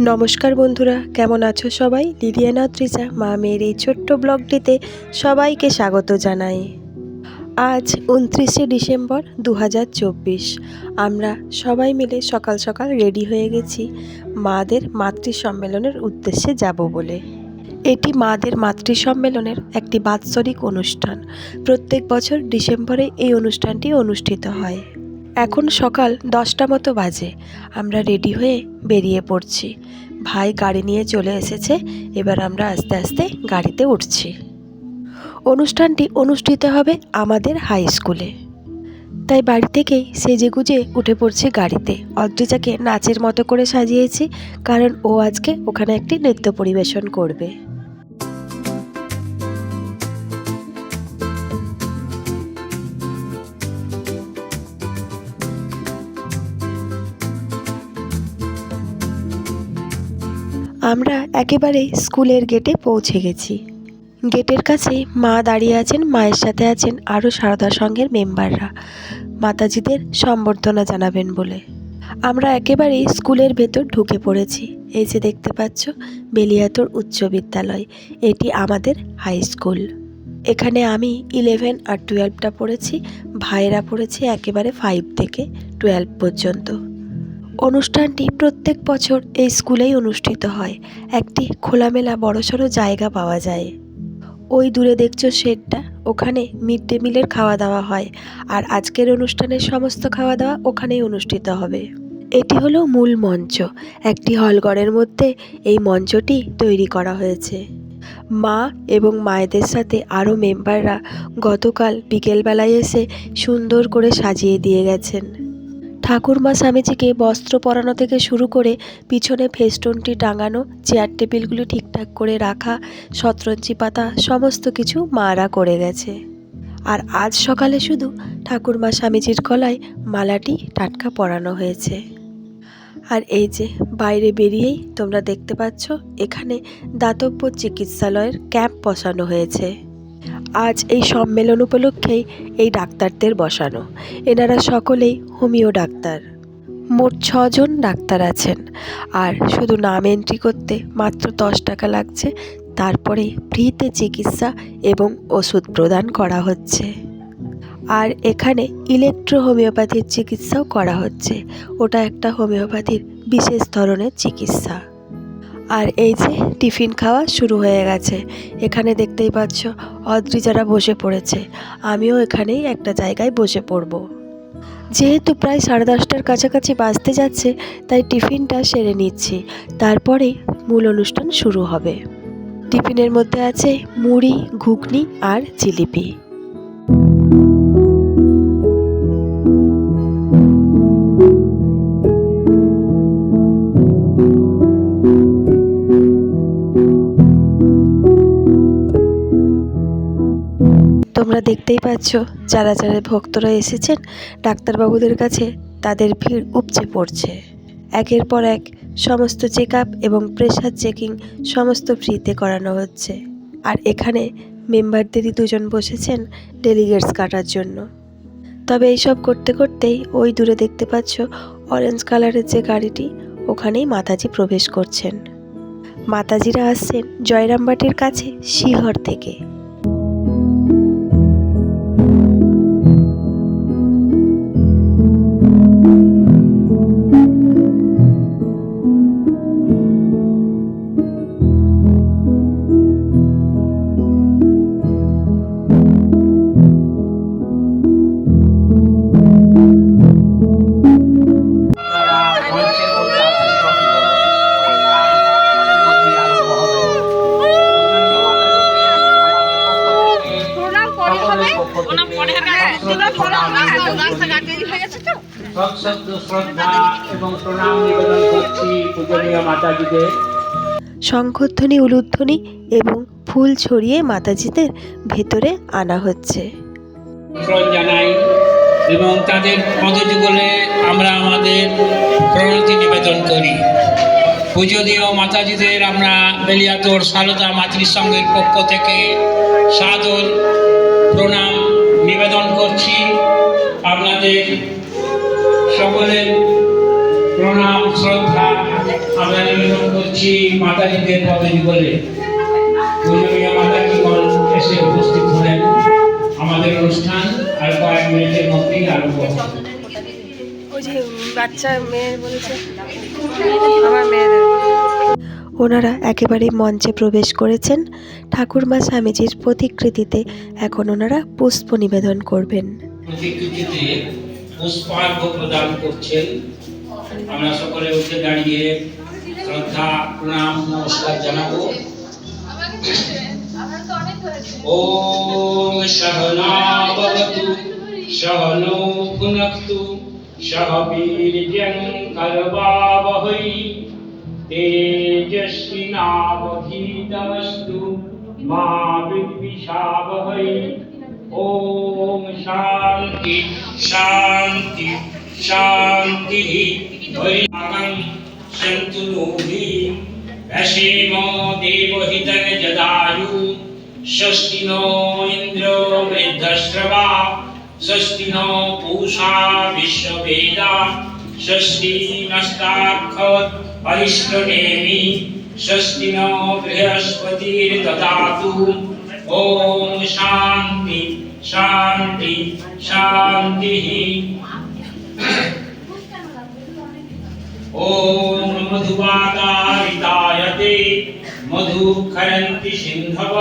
নমস্কার বন্ধুরা, কেমন আছো সবাই? লিলিয়ানা ত্রিজা, মা মেয়ের এই ছোট্ট ব্লগটিতে সবাইকে স্বাগত জানাই। আজ উনত্রিশে ডিসেম্বর দু হাজার চব্বিশ। আমরা সবাই মিলে সকাল সকাল রেডি হয়ে গেছি মাদের মাতৃ সম্মেলনের উদ্দেশ্যে যাব বলে। এটি মাদের মাতৃ সম্মেলনের একটি বাৎসরিক অনুষ্ঠান। প্রত্যেক বছর ডিসেম্বরে এই অনুষ্ঠানটি অনুষ্ঠিত হয়। এখন সকাল দশটা মতো বাজে। আমরা রেডি হয়ে বেরিয়ে পড়ছি। ভাই গাড়ি নিয়ে চলে এসেছে, এবার আমরা আস্তে আস্তে গাড়িতে উঠছি। অনুষ্ঠানটি অনুষ্ঠিত হবে আমাদের হাই স্কুলে তাই বাড়ি থেকেই সেজে গুজে উঠে পড়ছি গাড়িতে। অদ্রিজাকে নাচের মতো করে সাজিয়েছি, কারণ ও আজকে ওখানে একটি নৃত্য পরিবেশন করবে। আমরা একেবারে স্কুলের গেটে পৌঁছে গেছি। গেটের কাছে মা দাঁড়িয়ে আছেন, মায়ের সাথে আছেন আরও সারদা সংঘের মেম্বাররা। মাতাজিদের সম্বর্ধনা জানাবেন বলে। আমরা একেবারেই স্কুলের ভেতর ঢুকে পড়েছি। এই যে দেখতে পাচ্ছ, বেলিয়াতর উচ্চ বিদ্যালয়। এটি আমাদের হাই স্কুল। এখানে আমি ইলেভেন আর টুয়েলভটা পড়েছি, ভাইয়েরা পড়েছে একেবারে ফাইভ থেকে টুয়েলভ পর্যন্ত। অনুষ্ঠানটি প্রত্যেক বছর এই স্কুলেই অনুষ্ঠিত হয়। একটি খোলামেলা বড়সড় জায়গা পাওয়া যায়। ওই দূরে দেখছ শেডটা, ওখানে মিড ডে মিলের খাওয়া দাওয়া হয় আর আজকের অনুষ্ঠানের সমস্ত খাওয়া দাওয়া ওখানেই অনুষ্ঠিত হবে। এটি হলো মূল মঞ্চ। একটি হলঘরের মধ্যে এই মঞ্চটি তৈরি করা হয়েছে। মা এবং মায়েদের সাথে আরও মেম্বাররা গতকাল বিকেলবেলায় এসে সুন্দর করে সাজিয়ে দিয়ে গেছেন। ঠাকুরমা স্বামীজিকে বস্ত্র পরানো থেকে শুরু করে পিছনে ফেস্টুনটি টাঙানো, চেয়ার টেবিলগুলি ঠিকঠাক করে রাখা শতরঞ্চি পাতা, সমস্ত কিছু মারা করে গেছে। আর আজ সকালে শুধু ঠাকুরমা স্বামীজির গলায় মালাটি টাটকা পরানো হয়েছে। আর এই যে, বাইরে বেরিয়েই তোমরা দেখতে পাচ্ছ, এখানে দাতব্য চিকিৎসালয়ের ক্যাম্প বসানো হয়েছে। আজ এই সম্মেলন উপলক্ষেই এই ডাক্তারদের বসানো। এনারা সকলেই হোমিও ডাক্তার। মোট ছজন ডাক্তার আছেন। আর শুধু নাম এন্ট্রি করতে মাত্র দশ টাকা লাগছে তারপরে ফ্রিতে চিকিৎসা এবং ওষুধ প্রদান করা হচ্ছে। আর এখানে ইলেকট্রো হোমিওপ্যাথির চিকিৎসাও করা হচ্ছে। ওটা একটা হোমিওপ্যাথির বিশেষ ধরনের চিকিৎসা। আর এই যে টিফিন খাওয়া শুরু হয়ে গেছে। এখানে দেখতেই পাচ্ছ অদ্রিজারা বসে পড়েছে, আমিও এখানেই একটা জায়গায় বসে পড়ব। যেহেতু প্রায় সাড়ে দশটার কাছাকাছি বাজতে যাচ্ছে, তাই টিফিনটা সেরে নিচ্ছি। তারপরে মূল অনুষ্ঠান শুরু হবে। টিফিনের মধ্যে আছে মুড়ি, ঘুগনি আর জিলিপি। তোমরা দেখতেই পাচ্ছ, যারা যারা ভক্তরা এসেছেন, ডাক্তারবাবুদের কাছে তাদের ভিড় উপচে পড়ছে। একের পর এক সমস্ত চেক এবং প্রেশার চেকিং সমস্ত ফ্রিতে করানো হচ্ছে। আর এখানে মেম্বারদেরই দুজন বসেছেন ডেলিগেটস কাটার জন্য। তবে এইসব করতে করতেই ওই দূরে দেখতে পাচ্ছ অরেঞ্জ কালারের যে গাড়িটি, ওখানেই মাতাজি প্রবেশ করছেন। মাতাজিরা আসছেন জয়রামবাটির কাছে শিহর থেকে। শঙ্খধ্বনি উলুধ্বনি এবং ফুল ছড়িয়ে মাতাজিদের ভেতরে আনা হচ্ছে। জানাই এবং তাদের পদযুগলে আমরা আমাদের প্রণতি নিবেদন করি। পূজনীয় মাতাজিদের আমরা বেলিয়াতোর সারদা মাতৃসংঘের পক্ষ থেকে সাদর প্রণাম নিবেদন করছি। আপনাদের সকলের প্রণাম, শ্রদ্ধা আমরা নিবেদন করছি মাতাজিদের পদবী বলে পূজনীয় মাতাজি গণ এসে উপস্থিত হলেন। আমাদের অনুষ্ঠান আর কয়েক মিনিটের মধ্যেই আরম্ভ হবে। বাচ্চা মেয়ে বলেছে আমার মেয়েদের ওনারা একেবারে মঞ্চে প্রবেশ করেছেন। ঠাকুরমা স্বামীজির প্রতিকৃতিতে এখন ওনারা পুষ্প নিবেদন করবেন। প্রতিকৃতিতে পুষ্পার্ঘ প্রদান করছেন। আমরা সকলে উঠে দাঁড়িয়ে শ্রদ্ধা প্রণাম, নমস্কার জানাব। ওম সহনাবতু, সহনো ভুনক্তু, সহ বীর্যং করবাবহৈ তেজস্বিনাবধীতমস্তু, মা বিদ্বিষাবহৈ। ওম শান্তি শান্তি শান্তি। ধৈর্যং সন্তু নোভি ভ্যসেম দেবহিতং যদায়ু ষষ্ঠি নো ইন্দ্র বৃদ্ধশ্রবা ষষ্ঠি নো পূষা বিশ্ববেদা ষষ্ঠি নষ্টাক্ষত অরিষ্টনেমি ষষ্ঠি নো বৃহস্পতির্দদাতু ওম শান্তি শান্তি শান্তি ॐ मधुवातारिताय ते मधुखरन्ति सिन्धव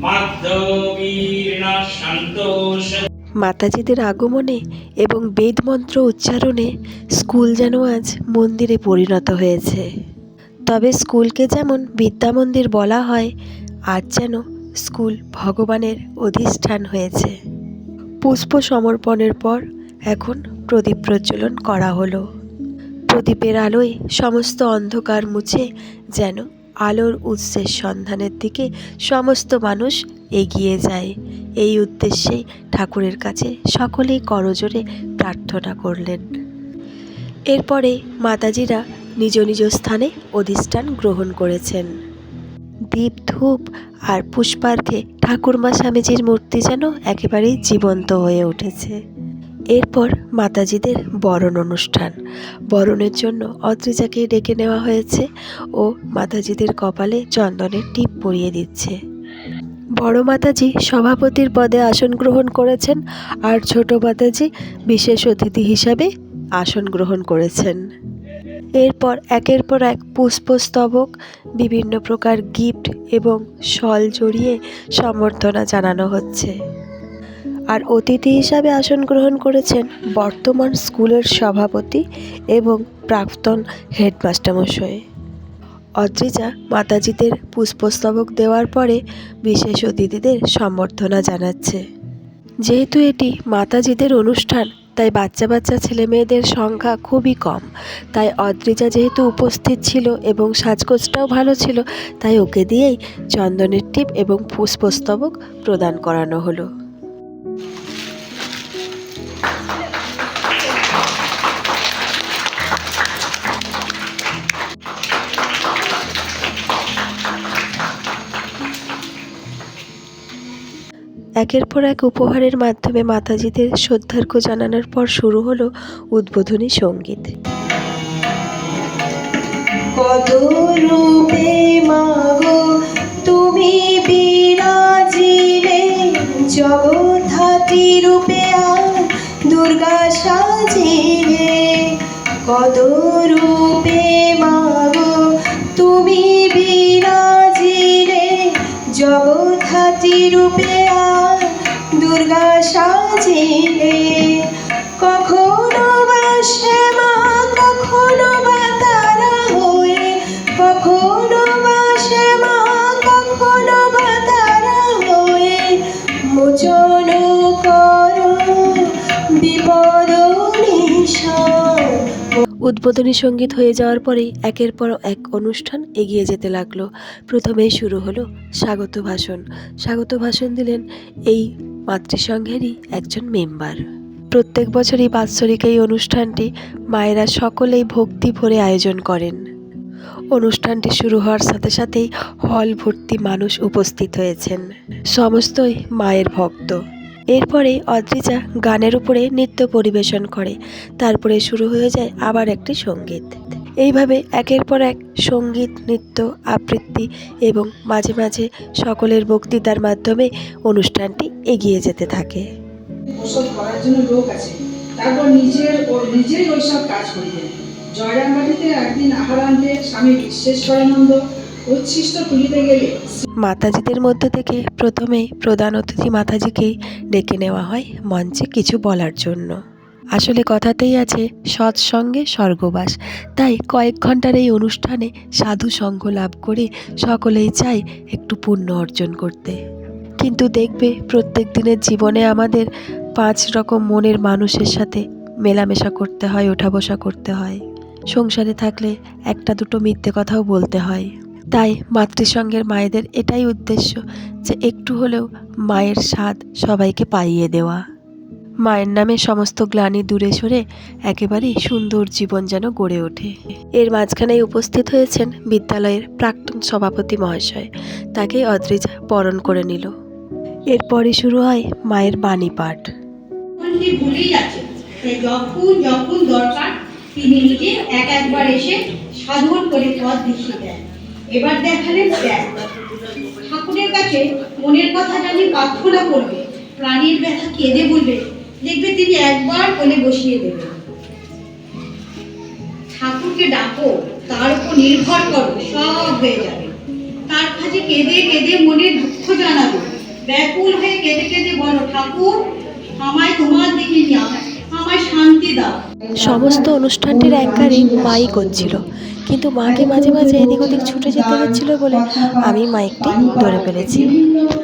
माधवीर्न सन्तोष মাতাজিদের আগমনে এবং বেদ মন্ত্র উচ্চারণে স্কুল যেন আজ মন্দিরে পরিণত হয়েছে তবে স্কুলকে যেমন বিদ্যা মন্দির বলা হয় আজ যেন স্কুল ভগবানের অধিষ্ঠান হয়েছে পুষ্প সমর্পণের পর এখন প্রদীপ প্রজ্বলন করা হলো প্রদীপের আলোয় সমস্ত অন্ধকার মুছে যেন আলোর উৎসের সন্ধানের দিকে সমস্ত মানুষ এগিয়ে যায়। এই উদ্দেশ্যে ঠাকুরের কাছে সকলেই করজোরে প্রার্থনা করলেন। এরপরে মাতাজিরা নিজ নিজ স্থানে অধিষ্ঠান গ্রহণ করেছেন। দীপ ধূপ আর পুষ্পার্ঘে ঠাকুরমা স্বামীজির মূর্তি যেন একেবারেই জীবন্ত হয়ে উঠেছে। এরপর মাতাজিদের বরণ অনুষ্ঠান। বরণের জন্য অদ্রিজাকে ডেকে নেওয়া হয়েছে ও মাতাজিদের কপালে চন্দনের টিপ পরিয়ে দিচ্ছে। বড় মাতাজি সভাপতির পদে আসন গ্রহণ করেছেন আর ছোট মাতাজি বিশেষ অতিথি হিসাবে আসন গ্রহণ করেছেন। এরপর একের পর এক পুষ্পস্তবক, বিভিন্ন প্রকার গিফট এবং শল জড়িয়ে সম্বর্ধনা জানানো হচ্ছে। আর অতিথি হিসাবে আসন গ্রহণ করেছেন বর্তমান স্কুলের সভাপতি এবং প্রাক্তন হেডমাস্টারমশাই। অদ্রিজা মাতাজিদের পুষ্পস্তবক দেওয়ার পরে বিশেষ অতিথিদের সম্বর্ধনা জানাচ্ছে। যেহেতু এটি মাতাজিদের অনুষ্ঠান, তাই বাচ্চা বাচ্চা ছেলে মেয়েদের সংখ্যা খুবই কম। তাই অদ্রিজা যেহেতু উপস্থিত ছিল এবং সাজগোজটাও ভালো ছিল, তাই ওকে দিয়েই চন্দনের টিপ এবং পুষ্পস্তবক প্রদান করানো হলো। একের পর এক উপহারের মাধ্যমে মাতাজিদের শ্রদ্ধার্ঘ্য জানানোর পর শুরু হলো উদ্বোধনী সংগীত। কত রূপে দুর্গা সাজিলে কত রূপে জগৎধাত্রী রূপে আর দুর্গা সাজিলে। কখনো বা শ্যামা কখনো বা উদ্বোধনী সংগীত হয়ে যাওয়ার পরেই একের পর এক অনুষ্ঠান এগিয়ে যেতে লাগল। প্রথমেই শুরু হলো স্বাগত ভাষণ। স্বাগত ভাষণ দিলেন এই মাতৃসংঘেরই একজন মেম্বার। প্রত্যেক বছরই বাৎসরিক এই অনুষ্ঠানটি মায়েরা সকলেই ভক্তি ভরে আয়োজন করেন। অনুষ্ঠানটি শুরু হওয়ার সাথে সাথেই হল ভর্তি মানুষ উপস্থিত হয়েছেন। সমস্তই মায়ের ভক্ত। এরপরেই অদ্রিজা গানের উপরে নৃত্য পরিবেশন করে। তারপরে শুরু হয়ে যায় আবার একটি সংগীত। এইভাবে একের পর এক সংগীত, নৃত্য, আবৃত্তি এবং মাঝে মাঝে সকলের বক্তৃতার মাধ্যমে অনুষ্ঠানটি এগিয়ে যেতে থাকে। তারপর নিজের ও নিজেই কাজ করিলেন। জয়রামবাটিতে একদিন আহারান্তে স্বামী বিশ্বেশ্বরানন্দ উচ্ছিষ্ট তুলিতে গেলে মাতাজিদের মধ্য থেকে প্রথমেই প্রধান অতিথি মাতাজিকেই ডেকে নেওয়া হয় মঞ্চে কিছু বলার জন্য। আসলে কথাতেই আছে, সৎসঙ্গে স্বর্গবাস। তাই কয়েক ঘণ্টার এই অনুষ্ঠানে সাধু সঙ্গ লাভ করে সকলেই চায় একটু পুণ্য অর্জন করতে। কিন্তু দেখবে, প্রত্যেক দিনের জীবনে আমাদের পাঁচ রকম মনের মানুষের সাথে মেলামেশা করতে হয় ওঠা বসা করতে হয়। সংসারে থাকলে একটা দুটো মিথ্যে কথাও বলতে হয়। তাই মাতৃসঙ্গের মায়েদের এটাই উদ্দেশ্য যে একটু হলেও মায়ের স্বাদ সবাইকে পাইয়ে দেওয়া। মায়ের নামে সমস্ত গ্লানি দূরে সরে একেবারেই সুন্দর জীবন যেন গড়ে ওঠে। এর মাঝখানেই উপস্থিত হয়েছেন বিদ্যালয়ের প্রাক্তন সভাপতি মহাশয়। তাকে অদ্রিজা বরণ করে নিল। এরপরই শুরু হয় মায়ের বাণী পাঠ। যখন যখন দরকার, তিনি নিজে এক একবার এসে সাধন করে পথ দেখিয়ে দেন। এবার দেখালেন দেখ। ঠাকুরের কাছে মনের কথা জানি প্রার্থনা করবে। প্রাণীর ব্যথা কেঁদে বলবে, দেখবে তিনি একবার কোলে বসিয়ে দেবেন। ঠাকুরকে ডাকো, তার উপর নির্ভর করো, সব হয়ে যাবে। তার কাছে কেঁদে কেঁদে মনের দুঃখ জানাব। ব্যাকুল হয়ে কেঁদে কেঁদে বলো, ঠাকুর, আমায় তোমার দিকে নিয়ে আমায় শান্তি দাও। সমস্ত অনুষ্ঠানটির অ্যাঙ্কারিং মাই করছিল। কিন্তু মাকে মাঝে মাঝে এদিক ওদিক ছুটে যেতে হচ্ছিল বলে আমি মাইকটি ধরে ফেলেছি।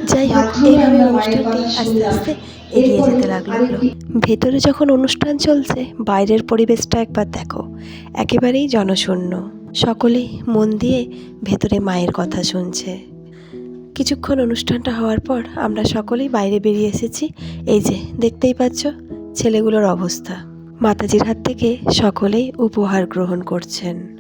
যাই হোক, এইভাবে অনুষ্ঠানটি আস্তে আস্তে এগিয়ে যেতে লাগল। ভেতরে যখন অনুষ্ঠান চলছে, বাইরের পরিবেশটা একবার দেখো। একেবারেই জনশূন্য। সকলেই মন দিয়ে ভেতরে মায়ের কথা শুনছে। কিছুক্ষণ অনুষ্ঠানটা হওয়ার পর আমরা সকলেই বাইরে বেরিয়ে এসেছি। এই যে, দেখতেই পাচ্ছ ছেলেগুলোর অবস্থা। মাতাজির হাত থেকে সকলেই উপহার গ্রহণ করছেন।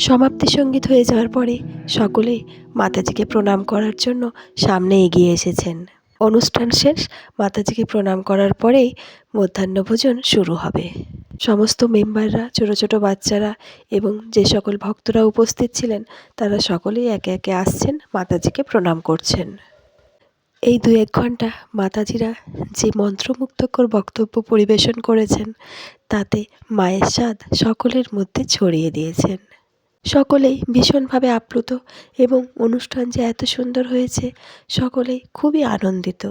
সমাপ্তি সংগীত হয়ে যাওয়ার পরে সকলে মাতাজিকে প্রণাম করার জন্য সামনে এগিয়ে এসেছেন। অনুষ্ঠান শেষ, মাতাজিকে প্রণাম করার পরেই মধ্যাহ্নভোজন শুরু হবে। সমস্ত মেম্বাররা, ছোটো ছোটো বাচ্চারা এবং যে সকল ভক্তরা উপস্থিত ছিলেন, তারা সকলেই একে একে আসছেন, মাতাজিকে প্রণাম করছেন। এই দু এক ঘণ্টা মাতাজিরা যে মন্ত্রমুগ্ধকর বক্তব্য পরিবেশন করেছেন, তাতে মায়ের স্বাদ সকলের মধ্যে ছড়িয়ে দিয়েছেন। সকলেই ভীষণভাবে আপ্লুত এবং অনুষ্ঠান যে এত সুন্দর হয়েছে, সকলেই খুবই আনন্দিত।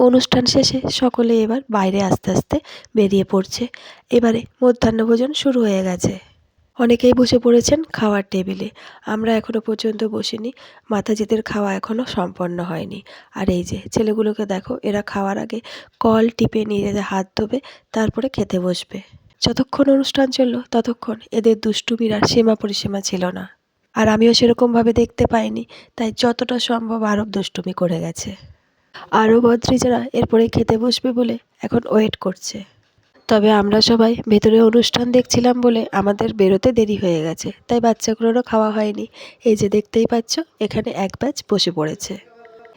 অনুষ্ঠান শেষে সকলে এবার বাইরে আস্তে আস্তে বেরিয়ে পড়ছে। এবারে মধ্যাহ্নভোজন শুরু হয়ে গেছে। অনেকেই বসে পড়েছেন খাওয়ার টেবিলে। আমরা এখনও পর্যন্ত বসিনি। মাতাজিদের খাওয়া এখনও সম্পন্ন হয়নি। আর এই যে, ছেলেগুলোকে দেখো, এরা খাওয়ার আগে কল টিপে নিজেদের হাত ধোবে, তারপরে খেতে বসবে। যতক্ষণ অনুষ্ঠান চলল, ততক্ষণ এদের দুষ্টুমির আর সীমা পরিসীমা ছিল না। আর আমিও সেরকমভাবে দেখতে পাইনি, তাই যতটা সম্ভব আরও দুষ্টুমি করে গেছে। আরও বদ্রিজারা এরপরে খেতে বসবে বলে এখন ওয়েট করছে। তবে আমরা সবাই ভেতরে অনুষ্ঠান দেখছিলাম বলে আমাদের বেরোতে দেরি হয়ে গেছে, তাই বাচ্চাগুলোরও খাওয়া হয়নি। এই যে দেখতেই পাচ্ছ, এখানে এক ব্যাচ বসে পড়েছে।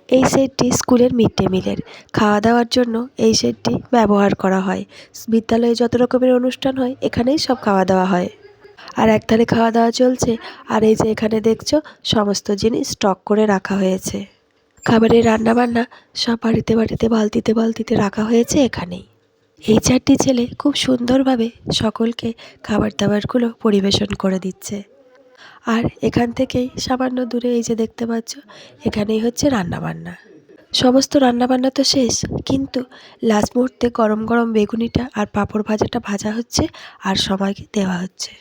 এই সেটটি স্কুলের মিড ডে মিলের। খাওয়া দাওয়ার জন্য এই সেটটি ব্যবহার করা হয়। বিদ্যালয়ে যত রকমের অনুষ্ঠান হয়, এখানেই সব খাওয়া দাওয়া হয়। আর একধারে খাওয়া দাওয়া চলছে, আর এই যে এখানে দেখছ, সমস্ত জিনিস স্টক করে রাখা হয়েছে। খাবারের রান্নাবান্না সব বাড়িতে বাড়িতে বালতিতে বালতিতে রাখা হয়েছে এখানেই। এই চারটি ছেলে খুব সুন্দরভাবে সকলকে খাবার দাবারগুলো পরিবেশন করে দিচ্ছে। আর এখান থেকেই সামান্য দূরে এই যে দেখতে পাচ্ছ, এখানেই হচ্ছে রান্নাবান্না। সমস্ত রান্নাবান্না তো শেষ, কিন্তু লাস্ট মুহূর্তে গরম গরম বেগুনিটা আর পাঁপড় ভাজাটা ভাজা হচ্ছে আর সবাইকে দেওয়া হচ্ছে।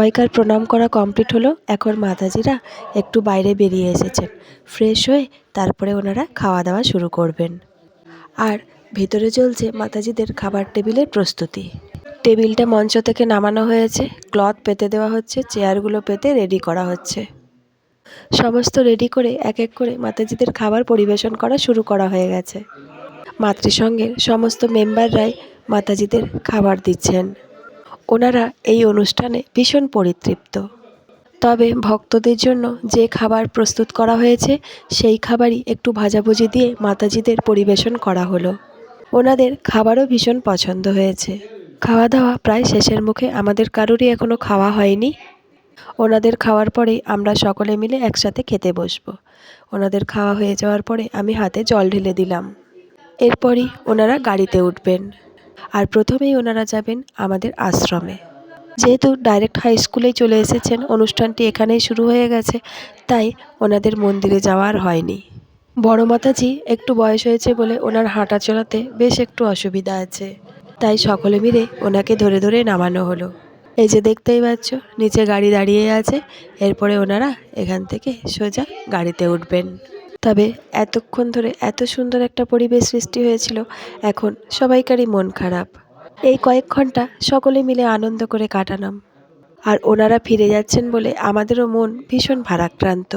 সবাইকার প্রণাম করা কমপ্লিট হলো। এখন মাতাজিরা একটু বাইরে বেরিয়ে এসেছেন। ফ্রেশ হয়ে তারপরে ওনারা খাওয়া দাওয়া শুরু করবেন। আর ভেতরে চলছে মাতাজিদের খাবার টেবিলের প্রস্তুতি। টেবিলটা মঞ্চ থেকে নামানো হয়েছে। ক্লথ পেতে দেওয়া হচ্ছে, চেয়ারগুলো পেতে রেডি করা হচ্ছে। সমস্ত রেডি করে এক এক করে মাতাজিদের খাবার পরিবেশন করা শুরু করা হয়ে গেছে। মাতৃসংঘের সমস্ত মেম্বাররাই মাতাজিদের খাবার দিচ্ছেন। ওনারা এই অনুষ্ঠানে ভীষণ পরিতৃপ্ত। তবে ভক্তদের জন্য যে খাবার প্রস্তুত করা হয়েছে, সেই খাবারই একটু ভাজাভুজি দিয়ে মাতাজিদের পরিবেশন করা হলো। ওনাদের খাবারও ভীষণ পছন্দ হয়েছে। খাওয়া দাওয়া প্রায় শেষের মুখে আমাদের কারোরই এখনও খাওয়া হয়নি। ওনাদের খাওয়ার পরেই আমরা সকলে মিলে একসাথে খেতে বসবো। ওনাদের খাওয়া হয়ে যাওয়ার পরে আমি হাতে জল ঢেলে দিলাম। এরপরই ওনারা গাড়িতে উঠবেন। আর প্রথমেই ওনারা যাবেন আমাদের আশ্রমে। যেহেতু ডাইরেক্ট হাই স্কুলেই চলে এসেছেন, অনুষ্ঠানটি এখানেই শুরু হয়ে গেছে, তাই ওনাদের মন্দিরে যাওয়ার হয়নি। বড় মাতাজি একটু বয়স হয়েছে বলে ওনার হাঁটা চলাতে বেশ একটু অসুবিধা আছে। তাই সকলে মিলে ওনাকে ধরে ধরে নামানো হলো। এই যে দেখতেই পাচ্ছ, নিচে গাড়ি দাঁড়িয়ে আছে, এরপরে ওনারা এখান থেকে সোজা গাড়িতে উঠবেন। তবে এতক্ষণ ধরে এত সুন্দর একটা পরিবেশ সৃষ্টি হয়েছিল, এখন সবাইকারই মন খারাপ। এই কয়েক ঘণ্টা সকলে মিলে আনন্দ করে কাটালাম। আর ওনারা ফিরে যাচ্ছেন বলে আমাদেরও মন ভীষণ ভারাক্রান্ত।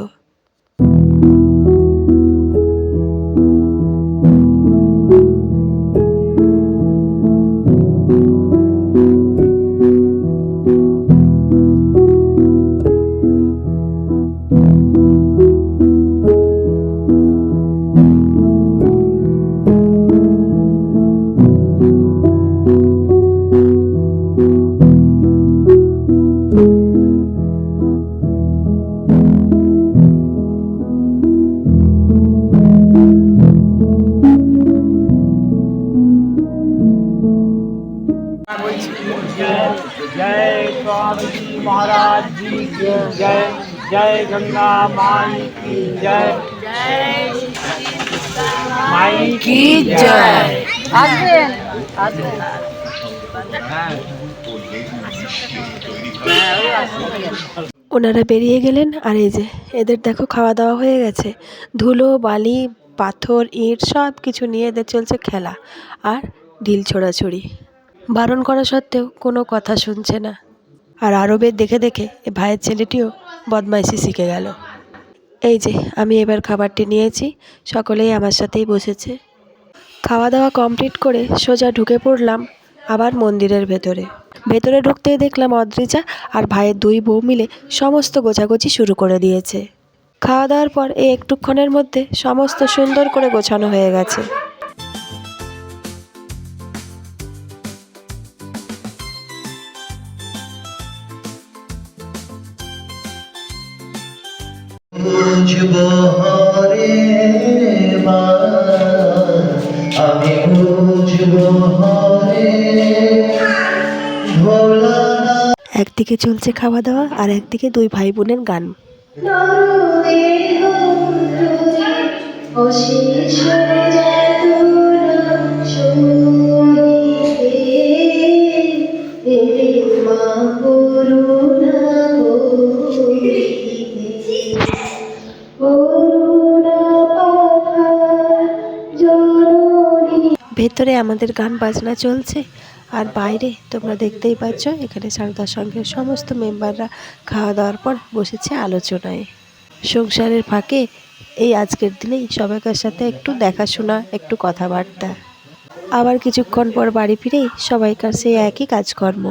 ওনারা বেরিয়ে গেলেন, আর এই যে এদের দেখো খাওয়া দাওয়া হয়ে গেছে। ধুলো, বালি, পাথর, ইট সব কিছু নিয়ে এদের চলছে খেলা আর ঢিল ছোড়াছুড়ি। বারণ করা সত্ত্বেও কোনো কথা শুনছে না। আর আরবের দেখে দেখে এ ভাইয়ের ছেলেটিও বদমাইশি শিখে গেল। এই যে আমি এবার খাবারটি নিয়েছি, সকলেই আমার সাথেই বসেছে। খাওয়া দাওয়া কমপ্লিট করে সোজা ঢুকে পড়লাম আবার মন্দিরের ভেতরে। ভেতরে ঢুকতেই দেখলাম অদ্রিজা আর ভাইয়ের দুই বউ মিলে সমস্ত গোছাগুছি শুরু করে দিয়েছে। খাওয়া দাওয়ার পর এই একটুক্ষণের মধ্যে সমস্ত সুন্দর করে গোছানো হয়ে গেছে। আমি একদিকে চলছে খাওয়া দাওয়া আর একদিকে দুই ভাই বোনের গান অশেষ ভেতরে আমাদের গান বাজনা চলছে। আর বাইরে তোমরা দেখতেই পাচ্ছ, এখানে সারদার সঙ্গে সমস্ত মেম্বাররা খাওয়া দাওয়ার পর বসেছে আলোচনায়। সংসারের ফাঁকে এই আজকের দিনেই সবাইকার সাথে একটু দেখাশোনা, একটু কথাবার্তা। আবার কিছুক্ষণ পর বাড়ি ফিরেই সবাইকার সেই একই কাজকর্ম।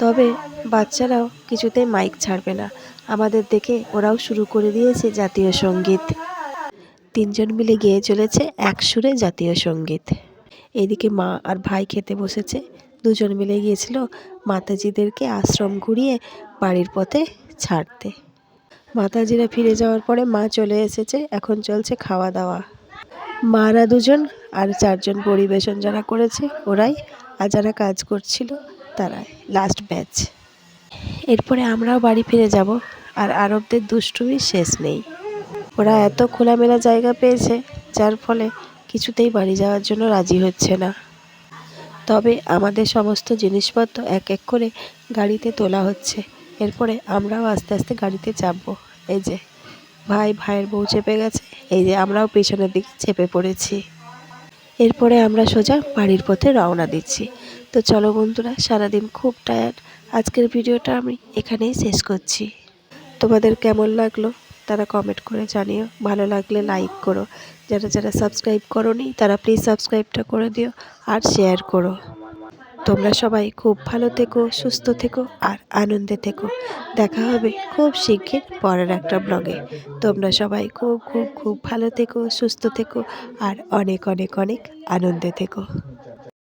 তবে বাচ্চারাও কিছুতেই মাইক ছাড়বে না। আমাদের দেখে ওরাও শুরু করে দিয়েছে জাতীয় সংগীত। তিনজন মিলে গেয়ে চলেছে এক সুরে জাতীয় সংগীত। এদিকে মা আর ভাই খেতে বসেছে। দুজন মিলে গিয়েছিল মাতাজিদেরকে আশ্রম ঘুরিয়ে বাড়ির পথে ছাড়তে। মাতাজিরা ফিরে যাওয়ার পরে মা চলে এসেছে। এখন চলছে খাওয়া দাওয়া। মারা দুজন আর চারজন পরিবেশন যারা করেছে, ওরাই আর যারা কাজ করছিল তারাই লাস্ট ব্যাচ এরপরে আমরাও বাড়ি ফিরে যাব আর আরবদের দুষ্টুমির শেষ নেই। ওরা এত খোলামেলা জায়গা পেয়েছে, যার ফলে কিছুতেই বাড়ি যাওয়ার জন্য রাজি হচ্ছে না। তবে আমাদের সমস্ত জিনিসপত্র এক এক করে গাড়িতে তোলা হচ্ছে। এরপরে আমরাও আস্তে আস্তে গাড়িতে চাপবো। এই যে, ভাই ভাইয়ের বউ চেপে গেছে। এই যে, আমরাও পেছনের দিকে চেপে পড়েছি। এরপরে আমরা সোজা বাড়ির পথে রওনা দিচ্ছি। তো চলো বন্ধুরা, সারাদিন খুব টায়ার্ড আজকের ভিডিওটা আমি এখানেই শেষ করছি। তোমাদের কেমন লাগল তারা কমেন্ট করে জানিও। ভালো লাগলে লাইক করো। যারা যারা সাবস্ক্রাইব করোনি, তারা প্লিজ সাবস্ক্রাইবটা করে দিও আর শেয়ার করো। তোমরা সবাই খুব ভালো থেকো, সুস্থ থেকো আর আনন্দে থেকো। দেখা হবে খুব শিগগির পরের একটা ব্লগে তোমরা সবাই খুব খুব খুব ভালো থেকো, সুস্থ থেকো আর অনেক অনেক অনেক আনন্দে থেকো।